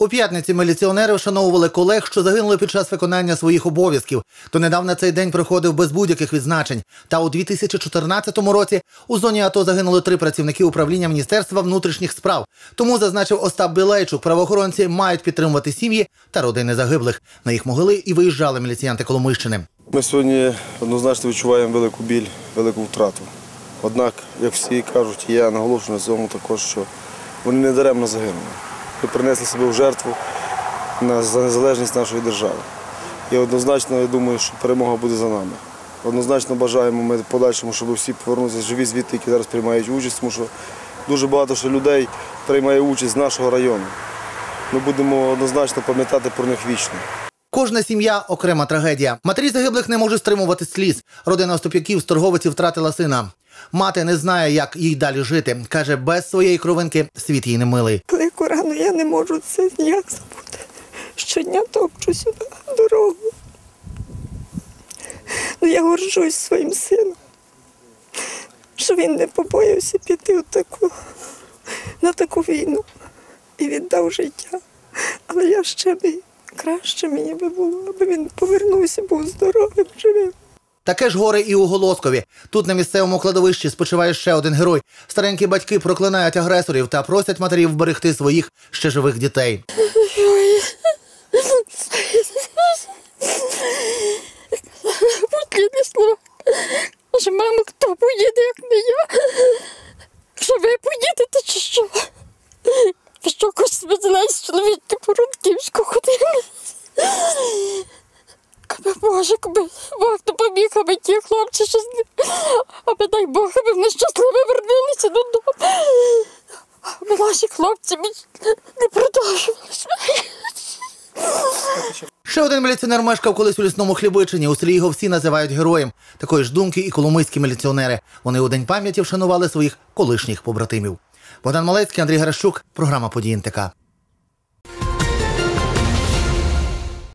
У п'ятниці міліціонери вшановували колег, що загинули під час виконання своїх обов'язків. Донедавна цей день проходив без будь-яких відзначень. Та у 2014 році у зоні АТО загинули три працівники управління Міністерства внутрішніх справ. Тому зазначив Остап Білейчук, правоохоронці мають підтримувати сім'ї та родини загиблих. На їх могили і виїжджали міліціянти Коломийщини. Ми сьогодні однозначно відчуваємо велику біль, велику втрату. Однак, як всі кажуть, я наголошую на цьому також, що вони не даремно загинули. Ми принесли себе в жертву за незалежність нашої держави. І однозначно, я думаю, що перемога буде за нами. Однозначно бажаємо ми подальшому, щоб всі повернулися живі звідти, які зараз приймають участь, тому що дуже багато ще людей приймає участь з нашого району. Ми будемо однозначно пам'ятати про них вічно. Кожна сім'я окрема трагедія. Матері загиблих не можуть стримувати сліз. Родина Остап'яків з торговиці втратила сина. Мати не знає, як їй далі жити. каже, без своєї кровинки світ їй не милий. Рану я не можу це ніяк забути. Щодня топчу сюди дорогу. Ну, я горжусь своїм сином, що він не побоявся піти таку, на таку війну і віддав життя. Але я ще би краще мені би було, аби він повернувся, був здоровим, живим. Таке ж горе і у Голоскові. Тут на місцевому кладовищі спочиває ще один герой. Старенькі батьки проклинають агресорів та просять матерів вберегти своїх ще живих дітей. Каже, мамо, хто поїде, як не я? Що ви поїдете чи що? Ви що, знаєте, чоловіки по Рудківську ходили? Боже, аби Бог допоміг, аби ті хлопці щось. Аби дай Бог, аби вони щасливо вернулися додому. Аби наші хлопці не продовжувалися. Ще один міліціонер мешкав колись у лісному хлібичині. У селі його всі називають героєм. Такої ж думки і коломийські міліціонери. Вони у день пам'яті вшанували своїх колишніх побратимів. Богдан Малецький, Андрій Гращук, програма «Події НТК».